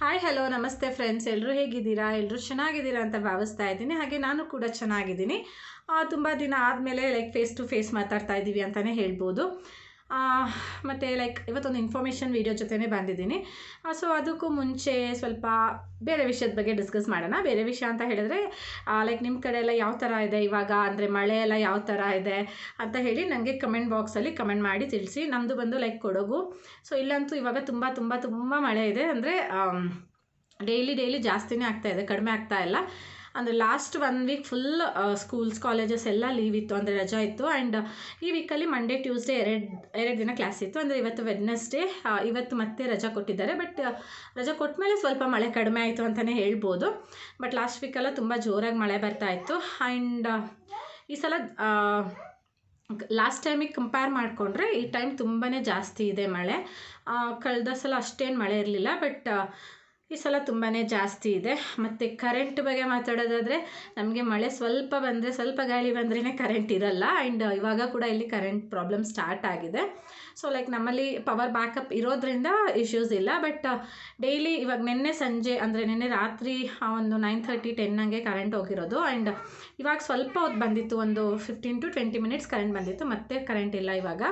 Hi hello ನಮಸ್ತೆ friends ಎಲ್ಲರೂ ಹೇಗಿದ್ದೀರಾ? ಎಲ್ಲರೂ ಚೆನ್ನಾಗಿದ್ದೀರಾ ಅಂತ ಭಾವಿಸ್ತಾ ಇದ್ದೀನಿ. ಹಾಗೆ ನಾನು ಕೂಡ ಚೆನ್ನಾಗಿದ್ದೀನಿ. ತುಂಬ ದಿನ ಆದಮೇಲೆ ಲೈಕ್ ಫೇಸ್ ಟು ಫೇಸ್ ಮಾತಾಡ್ತಾ ಇದ್ದೀವಿ ಅಂತಲೇ ಹೇಳ್ಬೋದು. ಮತ್ತು ಲೈಕ್ ಇವತ್ತೊಂದು ಇನ್ಫಾರ್ಮೇಷನ್ ವೀಡಿಯೋ ಜೊತೆನೇ ಬಂದಿದ್ದೀನಿ. ಸೊ ಅದಕ್ಕೂ ಮುಂಚೆ ಸ್ವಲ್ಪ ಬೇರೆ ವಿಷಯದ ಬಗ್ಗೆ ಡಿಸ್ಕಸ್ ಮಾಡೋಣ. ಬೇರೆ ವಿಷಯ ಅಂತ ಹೇಳಿದ್ರೆ ಲೈಕ್ ನಿಮ್ಮ ಕಡೆ ಎಲ್ಲ ಯಾವ ಥರ ಇದೆ ಇವಾಗ? ಅಂದರೆ, ಮಳೆ ಎಲ್ಲ ಯಾವ ಥರ ಇದೆ ಅಂತ ಹೇಳಿ ನನಗೆ ಕಮೆಂಟ್ ಬಾಕ್ಸಲ್ಲಿ ಕಮೆಂಟ್ ಮಾಡಿ ತಿಳಿಸಿ. ನಮ್ಮದು ಬಂದು ಲೈಕ್ ಕೊಡಗು. ಸೊ ಇಲ್ಲಂತೂ ಇವಾಗ ತುಂಬ ತುಂಬ ತುಂಬ ಮಳೆ ಇದೆ. ಅಂದರೆ ಡೈಲಿ ಡೈಲಿ ಜಾಸ್ತಿನೇ ಆಗ್ತಾ ಇದೆ. ಕಡಿಮೆ ಆಗ್ತಾ ಇಲ್ಲ. ಅಂದರೆ last one week full schools colleges ಎಲ್ಲ ಲೀವ್ ಇತ್ತು ಅಂದರೆ ರಜಾ ಇತ್ತು ಆ್ಯಂಡ್ ಈ ವೀಕಲ್ಲಿ ಮಂಡೇ ಟ್ಯೂಸ್ಡೇ ಎರಡು ಎರಡು ದಿನ ಕ್ಲಾಸ್ ಇತ್ತು. ಅಂದರೆ ಇವತ್ತು ವೆಡ್ನೆಸ್ಡೇ ಇವತ್ತು ಮತ್ತೆ ರಜಾ ಕೊಟ್ಟಿದ್ದಾರೆ. ಬಟ್ ರಜಾ ಕೊಟ್ಟ ಮೇಲೆ ಸ್ವಲ್ಪ ಮಳೆ ಕಡಿಮೆ ಆಯಿತು ಅಂತಲೇ ಹೇಳ್ಬೋದು. ಬಟ್ ಲಾಸ್ಟ್ ವೀಕೆಲ್ಲ ತುಂಬ ಜೋರಾಗಿ ಮಳೆ ಬರ್ತಾ ಇತ್ತು. ಆ್ಯಂಡ್ ಈ ಸಲ ಲಾಸ್ಟ್ ಟೈಮಿಗೆ ಕಂಪೇರ್ ಮಾಡಿಕೊಂಡ್ರೆ ಈ ಟೈಮ್ ತುಂಬಾ ಜಾಸ್ತಿ ಇದೆ ಮಳೆ. ಕಳೆದ ಸಲ ಅಷ್ಟೇನು ಮಳೆ ಇರಲಿಲ್ಲ. ಬಟ್ ಈ ಸಲ ತುಂಬಾ ಜಾಸ್ತಿ ಇದೆ. ಮತ್ತು ಕರೆಂಟ್ ಬಗ್ಗೆ ಮಾತಾಡೋದಾದರೆ ನಮಗೆ ಮಳೆ ಸ್ವಲ್ಪ ಬಂದರೆ, ಸ್ವಲ್ಪ ಗಾಳಿ ಬಂದ್ರೇ ಕರೆಂಟ್ ಇರಲ್ಲ. ಆ್ಯಂಡ್ ಇವಾಗ ಕೂಡ ಇಲ್ಲಿ ಕರೆಂಟ್ ಪ್ರಾಬ್ಲಮ್ ಸ್ಟಾರ್ಟ್ ಆಗಿದೆ. ಸೊ ಲೈಕ್ ನಮ್ಮಲ್ಲಿ ಪವರ್ ಬ್ಯಾಕಪ್ ಇರೋದ್ರಿಂದ ಇಶ್ಯೂಸ್ ಇಲ್ಲ. ಬಟ್ ಡೈಲಿ ಇವಾಗ ನಿನ್ನೆ ಸಂಜೆ ಅಂದರೆ ನಿನ್ನೆ ರಾತ್ರಿ ಒಂದು ನೈನ್ ತರ್ಟಿ ಟೆನ್ ಹಂಗೆ ಕರೆಂಟ್ ಹೋಗಿರೋದು. ಆ್ಯಂಡ್ ಇವಾಗ ಸ್ವಲ್ಪ ಹೊತ್ತು ಬಂದಿತ್ತು, ಒಂದು fifteen to twenty minutes current ಬಂದಿತ್ತು. ಮತ್ತೆ ಕರೆಂಟ್ ಇಲ್ಲ ಇವಾಗ.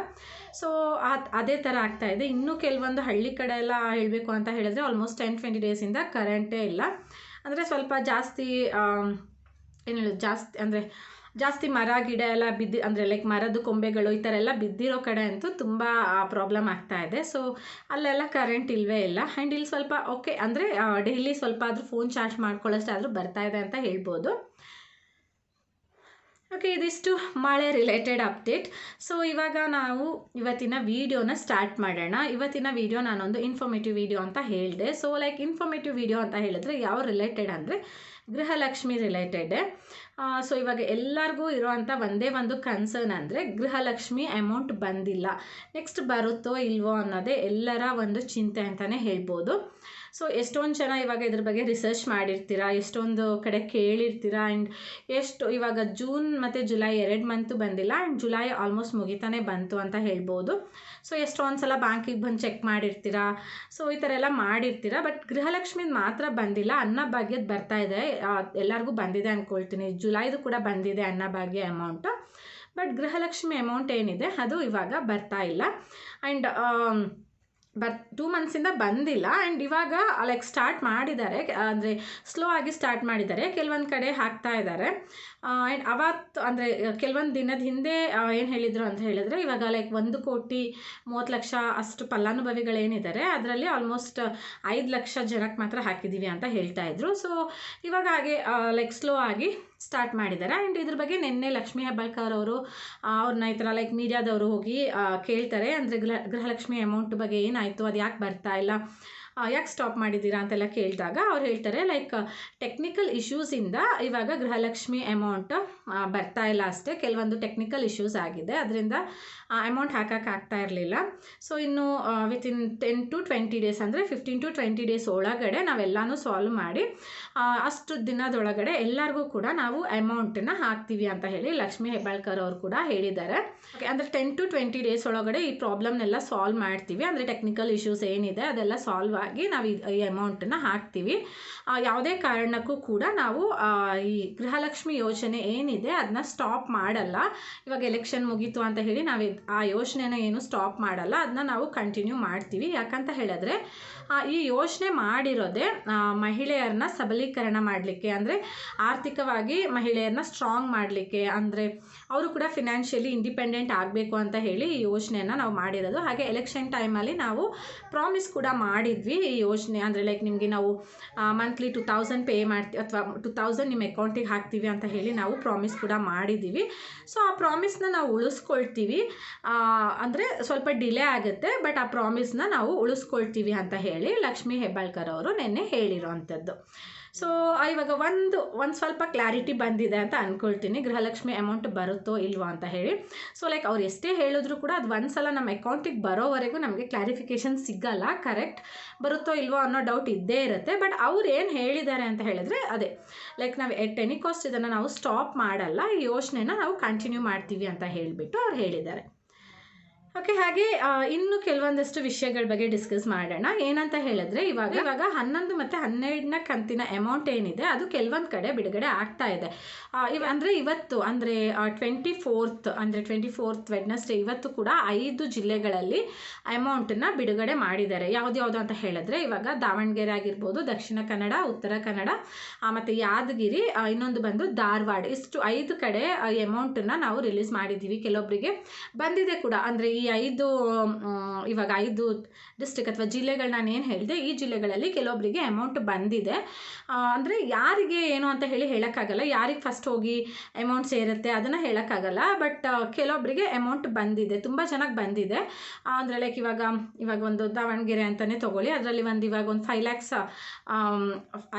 ಸೊ ಅದೇ ಥರ ಆಗ್ತಾ ಇದೆ. ಇನ್ನೂ ಕೆಲವೊಂದು ಹಳ್ಳಿ ಕಡೆ ಎಲ್ಲ ಹೇಳಬೇಕು ಅಂತ ಹೇಳಿದ್ರೆ ಆಲ್ಮೋಸ್ಟ್ ಟೆನ್ ಟ್ವೆಂಟಿ ಡೇಸಿಂದ ಕರೆಂಟೇ ಇಲ್ಲ. ಅಂದರೆ ಸ್ವಲ್ಪ ಜಾಸ್ತಿ ಏನು ಹೇಳೋದು, ಜಾಸ್ತಿ, ಅಂದರೆ ಜಾಸ್ತಿ ಮರ, ಗಿಡ ಎಲ್ಲ ಬಿದ್ದು, ಅಂದರೆ ಲೈಕ್ ಮರದ ಕೊಂಬೆಗಳು ಈ ಥರ ಎಲ್ಲ ಬಿದ್ದಿರೋ ಕಡೆ ಅಂತೂ ತುಂಬ ಪ್ರಾಬ್ಲಮ್ ಆಗ್ತಾ ಇದೆ. ಸೊ ಅಲ್ಲೆಲ್ಲ ಕರೆಂಟ್ ಇಲ್ಲವೇ ಇಲ್ಲ. ಆ್ಯಂಡ್ ಇಲ್ಲಿ ಸ್ವಲ್ಪ ಓಕೆ ಅಂದರೆ ಡೈಲಿ ಸ್ವಲ್ಪ ಆದರೂ ಫೋನ್ ಚಾರ್ಜ್ ಮಾಡ್ಕೊಳ್ಳೋಷ್ಟಾದರೂ ಬರ್ತಾ ಇದೆ ಅಂತ ಹೇಳ್ಬೋದು. ಓಕೆ ಇದಿಷ್ಟು ಮಳೆ ರಿಲೇಟೆಡ್ ಅಪ್ಡೇಟ್ ಸೊ ಇವಾಗ ನಾವು ಇವತ್ತಿನ ವೀಡಿಯೋನ ಸ್ಟಾರ್ಟ್ ಮಾಡೋಣ. ಇವತ್ತಿನ ವೀಡಿಯೋ ನಾನೊಂದು ಇನ್ಫಾರ್ಮೇಟಿವ್ ವೀಡಿಯೋ ಅಂತ ಹೇಳಿದೆ. ಸೊ ಲೈಕ್ ಇನ್ಫಾರ್ಮೇಟಿವ್ ವೀಡಿಯೋ ಅಂತ ಹೇಳಿದ್ರೆ ಯಾವ ರಿಲೇಟೆಡ್ ಅಂದರೆ ಗೃಹಲಕ್ಷ್ಮಿ ರಿಲೇಟೆಡ್ ಸೊ ಇವಾಗ ಎಲ್ಲರಿಗೂ ಇರೋವಂಥ ಒಂದೇ ಒಂದು ಕನ್ಸರ್ನ್ ಅಂದರೆ ಗೃಹಲಕ್ಷ್ಮಿ ಅಮೌಂಟ್ ಬಂದಿಲ್ಲ. ನೆಕ್ಸ್ಟ್ ಬರುತ್ತೋ ಇಲ್ವೋ ಅನ್ನೋದೇ ಎಲ್ಲರ ಒಂದು ಚಿಂತೆ ಅಂತಲೇ ಹೇಳ್ಬೋದು. ಸೊ ಎಷ್ಟೊಂದು ಜನ ಇವಾಗ ಇದ್ರ ಬಗ್ಗೆ ರಿಸರ್ಚ್ ಮಾಡಿರ್ತೀರಾ? ಎಷ್ಟೊಂದು ಕಡೆ ಕೇಳಿರ್ತೀರಾ? ಆ್ಯಂಡ್ ಎಷ್ಟು ಇವಾಗ ಜೂನ್ ಮತ್ತು ಜುಲೈ ಎರಡು ಮಂತು ಬಂದಿಲ್ಲ. ಆ್ಯಂಡ್ ಜುಲೈ ಆಲ್ಮೋಸ್ಟ್ ಮುಗಿತಾನೆ ಬಂತು ಅಂತ ಹೇಳ್ಬೋದು. ಸೊ ಎಷ್ಟೊಂದು ಸಲ ಬ್ಯಾಂಕಿಗೆ ಬಂದು ಚೆಕ್ ಮಾಡಿರ್ತೀರಾ? ಸೊ ಈ ಥರ ಎಲ್ಲ ಮಾಡಿರ್ತೀರ? ಬಟ್ ಗೃಹಲಕ್ಷ್ಮಿದು ಮಾತ್ರ ಬಂದಿಲ್ಲ. ಅನ್ನಭಾಗ್ಯದ ಬರ್ತಾ ಇದೆ. ಎಲ್ಲರಿಗೂ ಬಂದಿದೆ ಅಂದ್ಕೊಳ್ತೀನಿ ಜುಲೈದು ಕೂಡ ಬಂದಿದೆ Annabhagya amount but Gruhalakshmi amount ಏನಿದೆ? ಅದು ಇವಾಗ ಬರ್ತಾ ಇಲ್ಲ. ಆ್ಯಂಡ್ ಬಟ್ ಟೂ ಮಂತ್ಸಿಂದ ಬಂದಿಲ್ಲ. ಆ್ಯಂಡ್ ಇವಾಗ ಲೈಕ್ ಸ್ಟಾರ್ಟ್ ಮಾಡಿದ್ದಾರೆ. ಅಂದರೆ ಸ್ಲೋ ಆಗಿ ಸ್ಟಾರ್ಟ್ ಮಾಡಿದ್ದಾರೆ. ಕೆಲವೊಂದು ಕಡೆ ಹಾಕ್ತಾ ಇದ್ದಾರೆ. ಆ್ಯಂಡ್ ಅವತ್ತು ಅಂದರೆ, ಕೆಲವೊಂದು ದಿನದ ಹಿಂದೆ ಏನು ಹೇಳಿದರು ಅಂತ ಹೇಳಿದರೆ, ಇವಾಗ ಲೈಕ್ ಒಂದು ಕೋಟಿ ಮೂವತ್ತು ಲಕ್ಷ ಅಷ್ಟು ಫಲಾನುಭವಿಗಳೇನಿದ್ದಾರೆ, ಅದರಲ್ಲಿ ಆಲ್ಮೋಸ್ಟ್ ಐದು ಲಕ್ಷ ಜನಕ್ಕೆ ಮಾತ್ರ ಹಾಕಿದ್ದೀವಿ ಅಂತ ಹೇಳ್ತಾ ಇದ್ರು. ಸೊ ಇವಾಗ ಹಾಗೆ ಲೈಕ್ ಸ್ಲೋ ಆಗಿ ಸ್ಟಾರ್ಟ್ ಮಾಡಿದ್ದಾರೆ. ಆ್ಯಂಡ್ ಇದ್ರ ಬಗ್ಗೆ ನಿನ್ನೆ ಲಕ್ಷ್ಮೀ ಹೆಬ್ಬಾಳ್ಕರ್ ಅವರು ಅವ್ರನ್ನ ಈ ಥರ ಲೈಕ್ ಮೀಡಿಯಾದವರು ಹೋಗಿ ಕೇಳ್ತಾರೆ. ಅಂದರೆ ಗೃಹ, ಗೃಹಲಕ್ಷ್ಮಿ ಅಮೌಂಟ್ ಬಗ್ಗೆ ಏನಾಯಿತು? ಅದು ಯಾಕೆ ಬರ್ತಾ ಇಲ್ಲ? ಯಾಕೆ ಸ್ಟಾಪ್ ಮಾಡಿದ್ದೀರಾ ಅಂತೆಲ್ಲ ಕೇಳಿದಾಗ ಅವ್ರು ಹೇಳ್ತಾರೆ ಲೈಕ್ ಟೆಕ್ನಿಕಲ್ ಇಶ್ಯೂಸಿಂದ ಇವಾಗ ಗೃಹಲಕ್ಷ್ಮಿ ಅಮೌಂಟ್ ಬರ್ತಾ ಇಲ್ಲ ಅಷ್ಟೇ. ಕೆಲವೊಂದು ಟೆಕ್ನಿಕಲ್ ಇಶ್ಯೂಸ್ ಆಗಿದೆ. ಅದರಿಂದ ಅಮೌಂಟ್ ಆಗ್ತಾ ಇರಲಿಲ್ಲ. ಸೊ ಇನ್ನು within ten to twenty days ಅಂದರೆ ಫಿಫ್ಟೀನ್ ಟು ಟ್ವೆಂಟಿ ಡೇಸ್ ಒಳಗಡೆ ನಾವೆಲ್ಲನೂ ಸಾಲ್ವ್ ಮಾಡಿ ಅಷ್ಟು ದಿನದೊಳಗಡೆ ಎಲ್ಲರಿಗೂ ಕೂಡ ನಾವು ಅಮೌಂಟನ್ನು ಹಾಕ್ತೀವಿ ಅಂತ ಹೇಳಿ ಲಕ್ಷ್ಮಿ ಹೆಬ್ಬಾಳ್ಕರ್ ಅವರು ಕೂಡ ಹೇಳಿದ್ದಾರೆ. ಅಂದರೆ ಟೆನ್ ಟು ಟ್ವೆಂಟಿ ಡೇಸ್ ಒಳಗಡೆ ಈ ಪ್ರಾಬ್ಲಮ್ನೆಲ್ಲ ಸಾಲ್ವ್ ಮಾಡ್ತೀವಿ. ಅಂದರೆ ಟೆಕ್ನಿಕಲ್ ಇಶ್ಯೂಸ್ ಏನಿದೆ ಅದೆಲ್ಲ ಸಾಲ್ವ್ ಆಗಿ ನಾವು ಈ ಅಮೌಂಟನ್ನು ಹಾಕ್ತೀವಿ. ಯಾವುದೇ ಕಾರಣಕ್ಕೂ ಕೂಡ ನಾವು ಈ ಗೃಹಲಕ್ಷ್ಮಿ ಯೋಜನೆ ಏನಿದೆ ಅದನ್ನ ಸ್ಟಾಪ್ ಮಾಡಲ್ಲ. ಇವಾಗ ಎಲೆಕ್ಷನ್ ಮುಗೀತು ಅಂತ ಹೇಳಿ ನಾವು ಆ ಯೋಜನೆನ ಏನು ಸ್ಟಾಪ್ ಮಾಡಲ್ಲ. ಅದನ್ನ ನಾವು ಕಂಟಿನ್ಯೂ ಮಾಡ್ತೀವಿ. ಯಾಕಂತ ಹೇಳಿದ್ರೆ ಈ ಯೋಜನೆ ಮಾಡಿರೋದೇ ಮಹಿಳೆಯರನ್ನ ಸಬಲೀಕರಣ ಮಾಡಲಿಕ್ಕೆ, ಅಂದರೆ ಆರ್ಥಿಕವಾಗಿ ಮಹಿಳೆಯರನ್ನ ಸ್ಟ್ರಾಂಗ್ ಮಾಡಲಿಕ್ಕೆ, ಅಂದರೆ ಅವರು ಕೂಡ ಫಿನಾನ್ಷಿಯಲಿ ಇಂಡಿಪೆಂಡೆಂಟ್ ಆಗಬೇಕು ಅಂತ ಹೇಳಿ ಈ ಯೋಜನೆಯನ್ನು ನಾವು ಮಾಡಿರೋದು. ಹಾಗೆ ಎಲೆಕ್ಷನ್ ಟೈಮಲ್ಲಿ ನಾವು ಪ್ರಾಮಿಸ್ ಕೂಡ ಮಾಡಿದ್ವಿ. ಈ ಯೋಜನೆ ಅಂದರೆ ಲೈಕ್ ನಿಮಗೆ ನಾವು ಮಂತ್ಲಿ ಟು ತೌಸಂಡ್ ಪೇ ಮಾಡ್ತೀವಿ ಅಥವಾ ಟು ತೌಸಂಡ್ ನಿಮ್ಮ ಅಕೌಂಟಿಗೆ ಹಾಕ್ತೀವಿ ಅಂತ ಹೇಳಿ ನಾವು ಪ್ರಾಮಿಸ್ ಕೂಡ ಮಾಡಿದ್ದೀವಿ ಸೊ ಆ ಪ್ರಾಮಿಸ್ನ ನಾವು ಉಳಿಸ್ಕೊಳ್ತೀವಿ. ಅಂದರೆ ಸ್ವಲ್ಪ ಡಿಲೇ ಆಗುತ್ತೆ ಬಟ್ ಆ ಪ್ರಾಮಿಸ್ನ ನಾವು ಉಳಿಸ್ಕೊಳ್ತೀವಿ ಅಂತ ಹೇಳಿ ಲಕ್ಷ್ಮೀ ಹೆಬ್ಬಾಳ್ಕರ್ ಅವರು ನಿನ್ನೆ ಹೇಳಿರೋವಂಥದ್ದು ಸೊ ಇವಾಗ ಒಂದು ಒಂದು ಸ್ವಲ್ಪ ಕ್ಲಾರಿಟಿ ಬಂದಿದೆ ಅಂತ ಅಂದ್ಕೊಳ್ತೀನಿ ಗೃಹಲಕ್ಷ್ಮಿ ಅಮೌಂಟ್ ಬರುತ್ತೋ ಇಲ್ವೋ ಅಂತ ಹೇಳಿ. ಸೊ ಲೈಕ್ ಅವ್ರು ಎಷ್ಟೇ ಹೇಳಿದ್ರು ಕೂಡ ಅದು ಒಂದು ಸಲ ನಮ್ಮ ಅಕೌಂಟಿಗೆ ಬರೋವರೆಗೂ ನಮಗೆ ಕ್ಲಾರಿಫಿಕೇಷನ್ ಸಿಗಲ್ಲ ಕರೆಕ್ಟ್ ಬರುತ್ತೋ ಇಲ್ವೋ ಅನ್ನೋ ಡೌಟ್ ಇದ್ದೇ ಇರುತ್ತೆ. ಬಟ್ ಅವ್ರು ಏನು ಹೇಳಿದ್ದಾರೆ ಅಂತ ಹೇಳಿದ್ರೆ ಅದೇ. ಲೈಕ್ ನಾವು ಎಟ್ ಎನಿ ಕಾಸ್ಟ್ ಇದನ್ನು ನಾವು ಸ್ಟಾಪ್ ಮಾಡಲ್ಲ, ಈ ಯೋಚನೆನ ನಾವು ಕಂಟಿನ್ಯೂ ಮಾಡ್ತೀವಿ ಅಂತ ಹೇಳಿಬಿಟ್ಟು ಅವ್ರು ಹೇಳಿದ್ದಾರೆ. ಓಕೆ ಹಾಗೆ ಇನ್ನು ಕೆಲವೊಂದಷ್ಟು ವಿಷಯಗಳ ಬಗ್ಗೆ ಡಿಸ್ಕಸ್ ಮಾಡೋಣ. ಏನಂತ ಹೇಳಿದ್ರೆ ಇವಾಗ ಇವಾಗ ಹನ್ನೊಂದು ಮತ್ತು ಹನ್ನೆರಡನ ಕಂತಿನ ಅಮೌಂಟ್ ಏನಿದೆ ಅದು ಕೆಲವೊಂದು ಕಡೆ ಬಿಡುಗಡೆ ಆಗ್ತಾ ಇದೆ. ಇವ ಅಂದರೆ ಇವತ್ತು ಅಂದರೆ ಟ್ವೆಂಟಿ ಫೋರ್ತ್ ಅಂದರೆ ಟ್ವೆಂಟಿ ಫೋರ್ತ್ ವೆಡ್ನಸ್ಡೇ ಇವತ್ತು ಕೂಡ ಐದು ಜಿಲ್ಲೆಗಳಲ್ಲಿ ಅಮೌಂಟನ್ನ ಬಿಡುಗಡೆ ಮಾಡಿದ್ದಾರೆ. ಯಾವ್ದ್ಯಾವ್ದು ಅಂತ ಹೇಳಿದ್ರೆ ಇವಾಗ ದಾವಣಗೆರೆ ಆಗಿರ್ಬೋದು ದಕ್ಷಿಣ ಕನ್ನಡ ಉತ್ತರ ಕನ್ನಡ ಮತ್ತೆ ಯಾದಗಿರಿ ಇನ್ನೊಂದು ಬಂದು ಧಾರವಾಡ. ಇಷ್ಟು ಐದು ಕಡೆ ಅಮೌಂಟ್ ಅಮೌಂಟನ್ನು ನಾವು ರಿಲೀಸ್ ಮಾಡಿದ್ದೀವಿ. ಕೆಲವೊಬ್ಬರಿಗೆ ಬಂದಿದೆ ಕೂಡ. ಅಂದರೆ ಈ ಐದು ಇವಾಗ ಐದು ಡಿಸ್ಟಿಕ್ ಅಥವಾ ಜಿಲ್ಲೆಗಳು ನಾನು ಏನು ಹೇಳಿದೆ, ಈ ಜಿಲ್ಲೆಗಳಲ್ಲಿ ಕೆಲವೊಬ್ಬರಿಗೆ ಅಮೌಂಟ್ ಬಂದಿದೆ. ಅಂದರೆ ಯಾರಿಗೆ ಏನು ಅಂತ ಹೇಳಿ ಹೇಳೋಕ್ಕಾಗಲ್ಲ. ಯಾರಿಗೆ ಫಸ್ಟ್ ಹೋಗಿ ಅಮೌಂಟ್ ಸೇರುತ್ತೆ ಅದನ್ನು ಹೇಳೋಕ್ಕಾಗಲ್ಲ. ಬಟ್ ಕೆಲವೊಬ್ಬರಿಗೆ ಅಮೌಂಟ್ ಬಂದಿದೆ. ತುಂಬ ಚೆನ್ನಾಗಿ ಬಂದಿದೆ. ಅಂದರೆ ಲೈಕ್ ಇವಾಗ ಇವಾಗ ಒಂದು ದಾವಣಗೆರೆ ಅಂತಲೇ ತೊಗೊಳ್ಳಿ. ಅದರಲ್ಲಿ ಒಂದು ಇವಾಗ ಒಂದು ಫೈವ್ ಲ್ಯಾಕ್ಸ್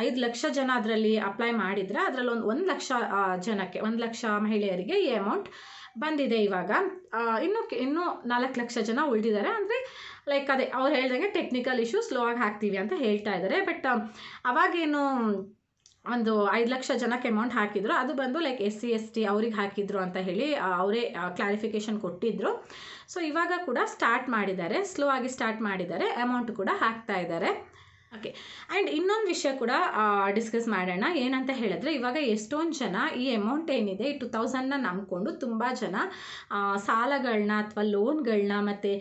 ಐದು ಲಕ್ಷ ಜನ ಅದರಲ್ಲಿ ಅಪ್ಲೈ ಮಾಡಿದರೆ ಅದರಲ್ಲಿ ಒಂದು ಒಂದು ಲಕ್ಷ ಜನಕ್ಕೆ, ಒಂದು ಲಕ್ಷ ಮಹಿಳೆಯರಿಗೆ ಈ ಅಮೌಂಟ್ ಬಂದಿದೆ ಇವಾಗ. ಇನ್ನೂ ಇನ್ನು ನಾಲ್ಕು ಲಕ್ಷ ಜನ ಉಳಿದಿದ್ದಾರೆ. ಅಂದರೆ ಲೈಕ್ ಅದೇ, ಅವ್ರು ಹೇಳ್ದಂಗೆ ಟೆಕ್ನಿಕಲ್ ಇಶ್ಯೂ ಸ್ಲೋ ಆಗಿ ಹಾಕ್ತೀವಿ ಅಂತ ಹೇಳ್ತಾ ಇದ್ದಾರೆ. ಬಟ್ ಅವಾಗೇನು ಒಂದು ಐದು ಲಕ್ಷ ಜನಕ್ಕೆ ಅಮೌಂಟ್ ಹಾಕಿದ್ರು, ಅದು ಬಂದು like S C S T ಅವ್ರಿಗೆ ಹಾಕಿದ್ರು ಅಂತ ಹೇಳಿ ಅವರೇ ಕ್ಲಾರಿಫಿಕೇಶನ್ ಕೊಟ್ಟಿದ್ರು. ಸೊ ಇವಾಗ ಕೂಡ ಸ್ಟಾರ್ಟ್ ಮಾಡಿದ್ದಾರೆ. ಸ್ಲೋ ಆಗಿ ಸ್ಟಾರ್ಟ್ ಮಾಡಿದ್ದಾರೆ. ಅಮೌಂಟ್ ಕೂಡ ಹಾಕ್ತಾ ಇದ್ದಾರೆ. ಓಕೆ ಆ್ಯಂಡ್ ಇನ್ನೊಂದು ವಿಷಯ ಕೂಡ ಡಿಸ್ಕಸ್ ಮಾಡೋಣ. ಏನಂತ ಹೇಳಿದ್ರೆ, ಇವಾಗ ಎಷ್ಟೊಂದು ಜನ ಈ ಅಮೌಂಟ್ ಏನಿದೆ, ಈ ಟು ತೌಸಂಡ್ನ ನಂಬ್ಕೊಂಡು ತುಂಬ ಜನ ಸಾಲಗಳನ್ನ ಅಥವಾ ಲೋನ್ಗಳನ್ನ ಮತ್ತು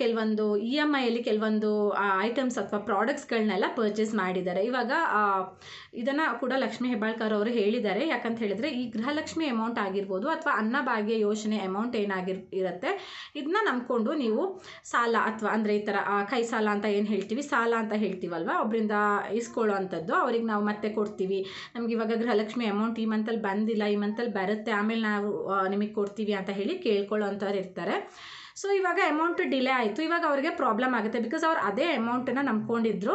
ಕೆಲವೊಂದು ಇ ಎಂ ಐಯಲ್ಲಿ ಕೆಲವೊಂದು ಐಟಮ್ಸ್ ಅಥವಾ ಪ್ರಾಡಕ್ಟ್ಸ್ಗಳನ್ನೆಲ್ಲ ಪರ್ಚೇಸ್ ಮಾಡಿದ್ದಾರೆ. ಇವಾಗ ಇದನ್ನು ಕೂಡ ಲಕ್ಷ್ಮೀ ಹೆಬ್ಬಾಳ್ಕರ್ ಅವರು ಹೇಳಿದ್ದಾರೆ. ಯಾಕಂತ ಹೇಳಿದರೆ, ಈ ಗೃಹಲಕ್ಷ್ಮಿ ಅಮೌಂಟ್ ಆಗಿರ್ಬೋದು ಅಥವಾ ಅನ್ನಭಾಗ್ಯ ಯೋಜನೆ ಅಮೌಂಟ್ ಏನಾಗಿರ್, ಇರುತ್ತೆ. ಇದನ್ನ ನಂಬಿಕೊಂಡು ನೀವು ಸಾಲ ಅಥವಾ ಅಂದರೆ ಈ ಥರ ಕೈ ಸಾಲ ಅಂತ ಏನು ಹೇಳ್ತೀವಿ, ಸಾಲ ಅಂತ ಹೇಳ್ತೀವಲ್ವ ಒಬ್ಬರಿಂದ ಇಸ್ಕೊಳ್ಳೋ ಅಂಥದ್ದು ಅವ್ರಿಗೆ ನಾವು ಮತ್ತೆ ಕೊಡ್ತೀವಿ. ನಮ್ಗೆ ಇವಾಗ ಗೃಹಲಕ್ಷ್ಮಿ ಅಮೌಂಟ್ ಈ ಮಂತಲ್ಲಿ ಬಂದಿಲ್ಲ, ಈ ಮಂತಲ್ಲಿ ಬರುತ್ತೆ, ಆಮೇಲೆ ನಾವು ನಿಮಗೆ ಕೊಡ್ತೀವಿ ಅಂತ ಹೇಳಿ ಕೇಳ್ಕೊಳ್ಳೋ ಅಂಥವ್ರು ಇರ್ತಾರೆ. ಸೊ ಇವಾಗ ಅಮೌಂಟ್ ಡಿಲೇ ಆಯಿತು. ಇವಾಗ ಅವರಿಗೆ ಪ್ರಾಬ್ಲಮ್ ಆಗುತ್ತೆ ಬಿಕಾಸ್ ಅವ್ರು ಅದೇ ಅಮೌಂಟನ್ನು ನಂಬ್ಕೊಂಡಿದ್ರು.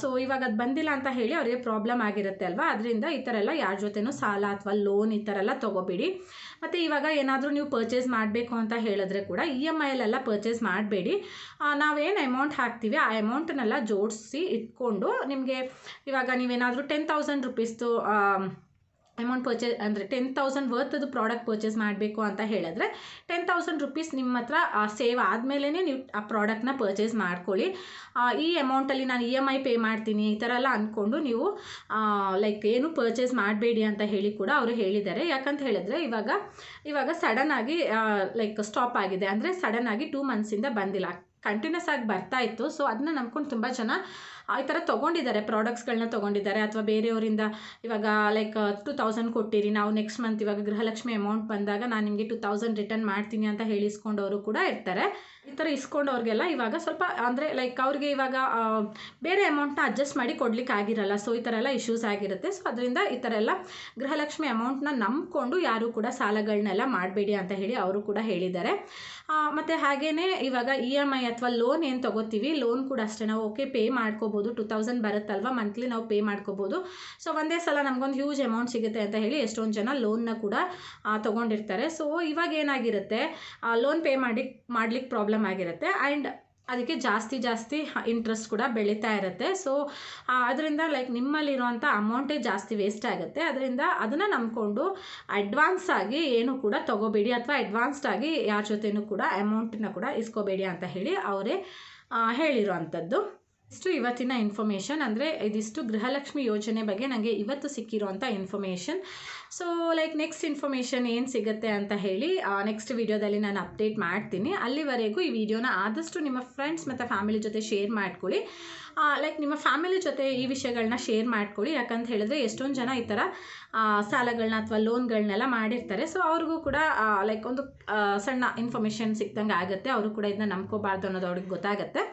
ಸೊ ಇವಾಗ ಅದು ಬಂದಿಲ್ಲ ಅಂತ ಹೇಳಿ ಅವರಿಗೆ ಪ್ರಾಬ್ಲಮ್ ಆಗಿರುತ್ತೆ ಅಲ್ವಾ? ಅದರಿಂದ ಈ ಥರ ಎಲ್ಲ ಯಾರ ಜೊತೆನೂ ಸಾಲ ಅಥವಾ ಲೋನ್ ಈ ಥರ ಎಲ್ಲ ತೊಗೋಬೇಡಿ. ಮತ್ತು ಇವಾಗ ಏನಾದರೂ ನೀವು ಪರ್ಚೇಸ್ ಮಾಡಬೇಕು ಅಂತ ಹೇಳಿದ್ರೆ ಕೂಡ ಇ ಎಂ ಐಲೆಲ್ಲ ಪರ್ಚೇಸ್ ಮಾಡಬೇಡಿ. ನಾವೇನು ಅಮೌಂಟ್ ಹಾಕ್ತೀವಿ, ಆ ಅಮೌಂಟನ್ನೆಲ್ಲ ಜೋಡಿಸಿ ಇಟ್ಕೊಂಡು ನಿಮಗೆ ಇವಾಗ ನೀವೇನಾದರೂ ಟೆನ್ ತೌಸಂಡ್ ರುಪೀಸ್ದು ಅಮೌಂಟ್ ಪರ್ಚೇಸ್ ಅಂದರೆ ಟೆನ್ ತೌಸಂಡ್ ವರ್ತದ್ದು ಪ್ರಾಡಕ್ಟ್ ಪರ್ಚೇಸ್ ಮಾಡಬೇಕು ಅಂತ ಹೇಳಿದ್ರೆ ಟೆನ್ ತೌಸಂಡ್ ರುಪೀಸ್ ನಿಮ್ಮ ಹತ್ರ ಸೇವ್ ಆದಮೇಲೆ ನೀವು ಆ ಪ್ರಾಡಕ್ಟ್ನ ಪರ್ಚೇಸ್ ಮಾಡ್ಕೊಳ್ಳಿ. ಈ ಅಮೌಂಟಲ್ಲಿ ನಾನು ಇ ಎಂ ಐ ಪೇ ಮಾಡ್ತೀನಿ, ಈ ಥರ ಎಲ್ಲ ಅಂದ್ಕೊಂಡು ನೀವು ಲೈಕ್ ಏನು ಪರ್ಚೇಸ್ ಮಾಡಬೇಡಿ ಅಂತ ಹೇಳಿ ಕೂಡ ಅವರು ಹೇಳಿದ್ದಾರೆ. ಯಾಕಂತ ಹೇಳಿದ್ರೆ ಇವಾಗ ಇವಾಗ ಸಡನ್ ಆಗಿ ಲೈಕ್ ಸ್ಟಾಪ್ ಆಗಿದೆ. ಅಂದರೆ ಸಡನ್ ಆಗಿ ಟೂ ಮಂತ್ಸಿಂದ ಬಂದಿಲ್ಲ. ಕಂಟಿನ್ಯೂಸ್ ಆಗಿ ಬರ್ತಾ ಇತ್ತು. ಸೊ ಅದನ್ನ ನಂಬ್ಕೊಂಡು ತುಂಬ ಜನ ಆ, ಥರ ತೊಗೊಂಡಿದ್ದಾರೆ ಪ್ರಾಡಕ್ಟ್ಸ್ಗಳನ್ನ ತೊಗೊಂಡಿದ್ದಾರೆ ಅಥವಾ ಬೇರೆಯವರಿಂದ ಇವಾಗ ಲೈಕ್ ಟು ತೌಸಂಡ್ ಕೊಟ್ಟಿರಿ ನಾವು ನೆಕ್ಸ್ಟ್ ಮಂತ್ ಇವಾಗ ಗೃಹಲಕ್ಷ್ಮಿ ಅಮೌಂಟ್ ಬಂದಾಗ ನಾನು ನಿಮಗೆ ಟು ತೌಸಂಡ್ ರಿಟರ್ನ್ ಮಾಡ್ತೀನಿ ಅಂತ ಹೇಳಿ ಇಸ್ಕೊಂಡವರು ಕೂಡ ಇರ್ತಾರೆ. ಈ ಥರ ಇಸ್ಕೊಂಡವ್ರಿಗೆಲ್ಲ ಇವಾಗ ಸ್ವಲ್ಪ ಅಂದರೆ ಲೈಕ್ ಅವ್ರಿಗೆ ಇವಾಗ ಬೇರೆ ಅಮೌಂಟ್ನ ಅಡ್ಜಸ್ಟ್ ಮಾಡಿ ಕೊಡ್ಲಿಕ್ಕೆ ಆಗಿರಲ್ಲ. ಸೊ ಈ ಥರ ಎಲ್ಲ ಇಶ್ಯೂಸ್ ಆಗಿರುತ್ತೆ. ಸೊ ಅದರಿಂದ ಈ ಥರ ಎಲ್ಲ ಗೃಹಲಕ್ಷ್ಮಿ ಅಮೌಂಟ್ನ ನಂಬಿಕೊಂಡು ಯಾರೂ ಕೂಡ ಸಾಲಗಳನ್ನೆಲ್ಲ ಮಾಡಬೇಡಿ ಅಂತ ಹೇಳಿ ಅವರು ಕೂಡ ಹೇಳಿದ್ದಾರೆ. ಮತ್ತು ಹಾಗೇ ಇವಾಗ ಇ ಎಂ ಐ ಅಥವಾ ಲೋನ್ ಏನು ತೊಗೋತೀವಿ ಲೋನ್ ಕೂಡ ಅಷ್ಟೇ ನಾವು ಓಕೆ ಪೇ ಮಾಡ್ಕೋಬೋದು. ಟು ತೌಸಂಡ್ ಬರುತ್ತಲ್ವ? ಮಂತ್ಲಿ ನಾವು ಪೇ ಮಾಡ್ಕೋಬೋದು ಸೊ ಒಂದೇ ಸಲ ನಮಗೊಂದು ಹ್ಯೂಜ್ ಅಮೌಂಟ್ ಸಿಗುತ್ತೆ ಅಂತ ಹೇಳಿ ಎಷ್ಟೊಂದು ಜನ ಲೋನ್ನ ಕೂಡ ತಗೊಂಡಿರ್ತಾರೆ. ಸೊ ಇವಾಗ ಏನಾಗಿರುತ್ತೆ ಲೋನ್ ಪೇ ಮಾಡಿ ಮಾಡ್ಲಿಕ್ಕೆ ಪ್ರಾಬ್ಲಮ್ ಆಗಿರುತ್ತೆ. ಆ್ಯಂಡ್ ಅದಕ್ಕೆ ಜಾಸ್ತಿ ಜಾಸ್ತಿ ಇಂಟ್ರೆಸ್ಟ್ ಕೂಡ ಬೆಳೀತಾ ಇರುತ್ತೆ. ಸೊ ಅದರಿಂದ ಲೈಕ್ ನಿಮ್ಮಲ್ಲಿರುವಂಥ ಅಮೌಂಟೇ ಜಾಸ್ತಿ ವೇಸ್ಟ್ ಆಗುತ್ತೆ. ಅದರಿಂದ ಅದನ್ನು ನಂಬಿಕೊಂಡು ಅಡ್ವಾನ್ಸ್ ಆಗಿ ಏನು ಕೂಡ ತಗೋಬೇಡಿ ಅಥವಾ ಅಡ್ವಾನ್ಸ್ಡ್ ಆಗಿ ಯಾರ ಜೊತೆನೂ ಕೂಡ ಅಮೌಂಟನ್ನ ಕೂಡ ಇಸ್ಕೋಬೇಡಿ ಅಂತ ಹೇಳಿ ಅವರೇ ಹೇಳಿರೋ ಅಂಥದ್ದು ಇಷ್ಟು ಇವತ್ತಿನ ಇನ್ಫಾರ್ಮೇಷನ್ ಅಂದರೆ ಇದಿಷ್ಟು ಗೃಹಲಕ್ಷ್ಮಿ ಯೋಜನೆ ಬಗ್ಗೆ ನನಗೆ ಇವತ್ತು ಸಿಕ್ಕಿರುವಂಥ information so like next information ಏನು ಸಿಗುತ್ತೆ ಅಂತ ಹೇಳಿ ನೆಕ್ಸ್ಟ್ ವಿಡಿಯೋದಲ್ಲಿ ನಾನು ಅಪ್ಡೇಟ್ ಮಾಡ್ತೀನಿ. ಅಲ್ಲಿವರೆಗೂ ಈ ವಿಡಿಯೋನ ಆದಷ್ಟು ನಿಮ್ಮ ಫ್ರೆಂಡ್ಸ್ ಮತ್ತು ಫ್ಯಾಮಿಲಿ ಜೊತೆ ಶೇರ್ ಮಾಡ್ಕೊಳ್ಳಿ. ಲೈಕ್ ನಿಮ್ಮ ಫ್ಯಾಮಿಲಿ ಜೊತೆ ಈ ವಿಷಯಗಳನ್ನ ಶೇರ್ ಮಾಡ್ಕೊಳ್ಳಿ. ಯಾಕಂತ ಹೇಳಿದ್ರೆ ಎಷ್ಟೊಂದು ಜನ ಈ ಥರ ಸಾಲಗಳನ್ನ ಅಥವಾ ಲೋನ್ಗಳನ್ನೆಲ್ಲ ಮಾಡಿರ್ತಾರೆ. ಸೊ ಅವ್ರಿಗೂ ಕೂಡ ಲೈಕ್ ಒಂದು ಸಣ್ಣ ಇನ್ಫಾರ್ಮೇಷನ್ ಸಿಕ್ದಂಗೆ ಆಗುತ್ತೆ ಅವರು ಕೂಡ ಇದನ್ನ ನಂಬ್ಕೋಬಾರ್ದು ಅನ್ನೋದು ಅವ್ರಿಗೆ ಗೊತ್ತಾಗುತ್ತೆ.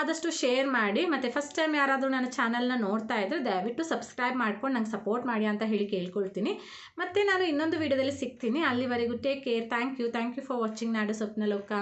ಆದಷ್ಟು ಶೇರ್ ಮಾಡಿ, ಮತ್ತು ಫಸ್ಟ್ ಟೈಮ್ ಯಾರಾದರೂ ನನ್ನ ಚಾನಲ್ನ ನೋಡ್ತಾ ಇದ್ದರೆ ದಯವಿಟ್ಟು ಸಬ್ಸ್ಕ್ರೈಬ್ ಮಾಡ್ಕೊಂಡು ನಂಗೆ ಸಪೋರ್ಟ್ ಮಾಡಿ ಅಂತ ಹೇಳಿ ಕೇಳ್ಕೊಳ್ತೀನಿ. ಮತ್ತು ನಾನು ಇನ್ನೊಂದು ವಿಡಿಯೋದಲ್ಲಿ ಸಿಗ್ತೀನಿ. ಅಲ್ಲಿವರೆಗೂ take care thank you thank you for watching ನಾಡು ಸ್ವಪ್ನ ಲೋಕ